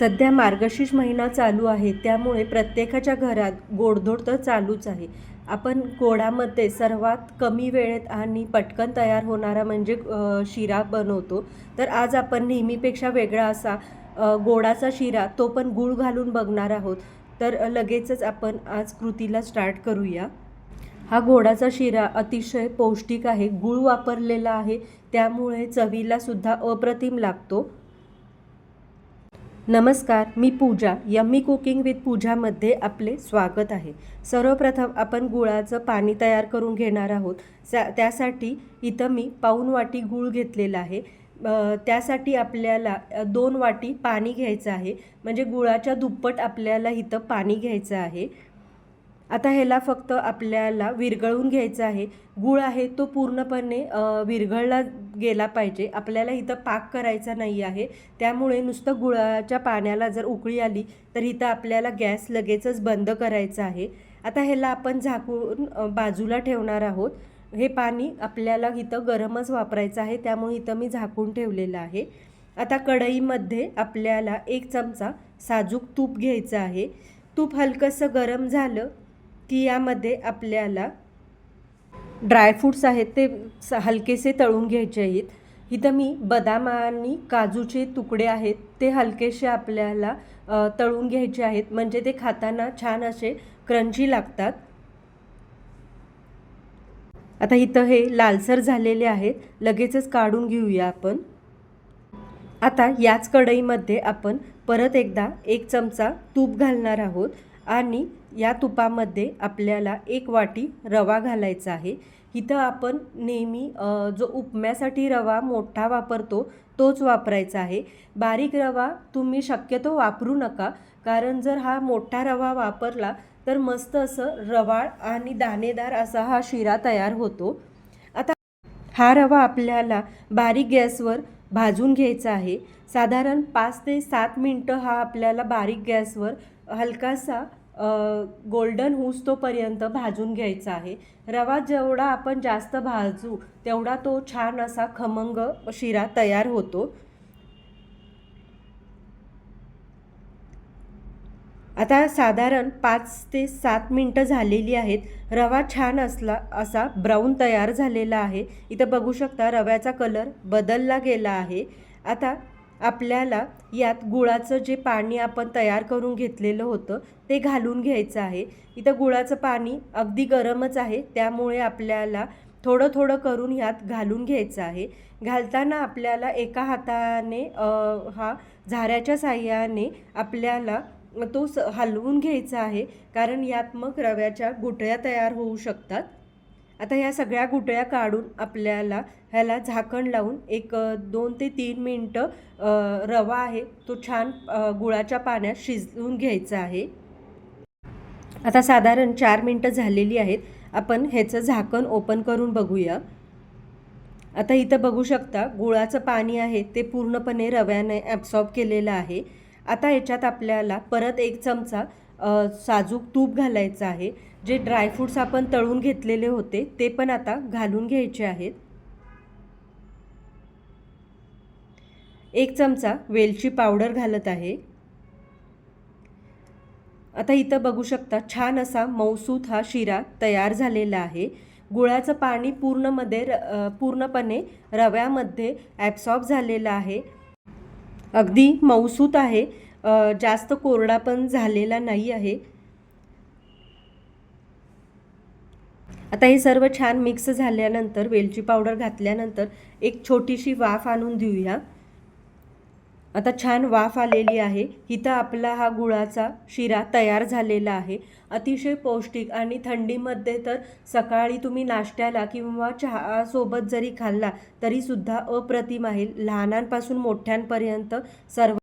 सध्या मार्गशीर्ष महिना चालू आहे त्यामुळे प्रत्येकाच्या घरात गोडधोड तर चालूच आहे. आपण गोडामध्ये सर्वात कमी वेळेत आणि पटकन तयार होणारा म्हणजे शिरा बनवतो. तर आज आपण नेहमीपेक्षा वेगळा असा गोडाचा शिरा तो पण गूळ घालून बघणार आहोत. तर लगेचच आपण आज कृतीला स्टार्ट करूया. हा गोडाचा शिरा अतिशय पौष्टिक आहे गूळ वापरलेला आहे त्यामुळे चवीला सुद्धा अप्रतिम लागतो. नमस्कार मी पूजा यम्मी कुकिंग विथ पूजामध्ये आपले स्वागत आहे. सर्वप्रथम आपण गुळाचं पाणी तयार करून घेणार आहोत. त्यासाठी इथं मी पाऊन वाटी गूळ घेतलेला आहे. त्यासाठी आपल्याला दोन वाटी पाणी घ्यायचं आहे. म्हणजे गुळाच्या दुप्पट आपल्याला इथं पाणी घ्यायचं आहे. आता ह्याला फक्त आपल्याला विरघळून घ्यायचं आहे. गूळ आहे तो पूर्णपणे विरघळला गेला पाहिजे. आपल्याला इथं पाक करायचा नाही आहे. त्यामुळे नुसतं गुळाच्या पाण्याला जर उकळी आली तर इथं आपल्याला गॅस लगेचच बंद करायचा आहे. आता ह्याला आपण झाकून बाजूला ठेवणार आहोत. हे पाणी आपल्याला इथं गरमच वापरायचं आहे. त्यामुळे इथं मी झाकून ठेवलेलं आहे. आता कढईमध्ये आपल्याला एक चमचा साजूक तूप घ्यायचं आहे. तूप हलकंसं गरम झालं की यामध्ये आपल्याला ड्रायफ्रूट्स आहेत ते हलकेसे तळून घ्यायचे आहेत. इथं मी बदाम आणि काजूचे तुकडे आहेत ते हलकेसे आपल्याला तळून घ्यायचे आहेत. म्हणजे ते खाताना छान असे क्रंची लागतात. आता इथं हे लालसर झालेले आहेत. लगेचच काढून घेऊया आपण. आता याच कढईमध्ये आपण परत एकदा एक चमचा तूप घालणार आहोत. आणि या तुपामध्ये आपल्याला एक वाटी रवा घालायचा आहे. इथं आपण नेहमी जो उपम्यासाठी रवा मोठा वापरतो तोच वापरायचा आहे. बारीक रवा तुम्ही शक्यतो वापरू नका कारण जर हा मोठा रवा वापरला तर मस्त असं रवाळ आणि दाणेदार असा हा शिरा तयार होतो. आता हा रवा आपल्याला बारीक गॅसवर भाजून घ्यायचा आहे. साधारण पाच ते सात मिनटं हा आपल्याला बारीक गॅसवर हलकासा गोल्डन होऊस तोपर्यंत भाजून घ्यायचा आहे. रवा जेवढा आपण जास्त भाजू तेवढा तो छान असा खमंग शिरा तयार होतो. आता साधारण पाच ते सात मिनटं झालेली आहेत. रवा छान असला असा ब्राऊन तयार झालेला आहे. इथं बघू शकता रव्याचा कलर बदलला गेला आहे. आता आपल्याला यात गुळाचं जे पाणी आपण तयार करून घेतलेलं होतं ते घालून घ्यायचं आहे. इथं गुळाचं पाणी अगदी गरमच आहे. त्यामुळे आपल्याला थोडं थोडं करून ह्यात घालून घ्यायचं आहे. घालताना आपल्याला एका हाताने हा झाऱ्याच्या साह्याने आपल्याला तो स हलवून घ्यायचा आहे. कारण यात मग रव्याच्या गुटळ्या तयार होऊ शकतात. आता ह्या सगळ्या गुटळ्या काढून आपल्याला ह्याला झाकण लावून एक दोन ते तीन मिनटं रवा आहे तो छान गुळाच्या पाण्यात शिजवून घ्यायचा आहे. आता साधारण चार मिनटं झालेली आहेत. आपण ह्याचं झाकण ओपन करून बघूया. आता इथं बघू शकता गुळाचं पाणी आहे ते पूर्णपणे रव्याने ॲब्सॉर्ब केलेलं आहे. आता याच्यात आपल्याला परत एक चमचा साजूक तूप घालायचं आहे. जे ड्रायफ्रूट्स आपण तळून घेतलेले होते ते पण आता घालून घ्यायचे आहेत. एक चमचा वेलची पावडर घालत आहे. आता इथं बघू शकता छान असा मौसूत हा शिरा तयार झालेला आहे. गुळाचं पाणी पूर्णमध्ये र पूर्णपणे रव्यामध्ये ॲब्सॉर्ब झालेलं आहे. अगदी मौसूत आहे. जास्त कोरडा पण झालेला नाही आहे. आता हे सर्व छान मिक्स झाल्यानंतर वेलची पावडर घातल्यानंतर एक छोटीशी वाफ आणून देऊया. आता छान वाफ आलेली आहे. इथं आपला हा गुळाचा शिरा तयार झालेला आहे. अतिशय पौष्टिक आणि थंडीमध्ये तर सकाळी तुम्ही नाश्त्याला किंवा चहासोबत जरी खाल्ला तरीसुद्धा अप्रतिम आहे. लहानांपासून मोठ्यांपर्यंत सर्व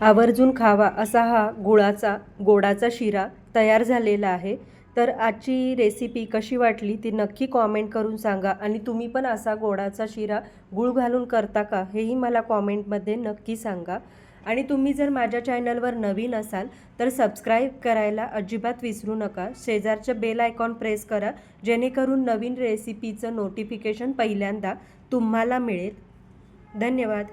आवर्जून खावा असा हा गुळाचा गोडाचा शिरा तयार झालेला आहे. तर आजची रेसिपी कशी वाटली ती नक्की कॉमेंट करून सांगा आणि तुम्ही पण असा गोडाचा शिरा गुळ घालून करता का हेही मला कॉमेंटमध्ये नक्की सांगा. आणि तुम्ही जर माझ्या चॅनलवर नवीन असाल तर सबस्क्राईब करायला अजिबात विसरू नका. शेजारचं बेल आयकॉन प्रेस करा जेणेकरून नवीन रेसिपीचं नोटिफिकेशन पहिल्यांदा तुम्हाला मिळेल. धन्यवाद.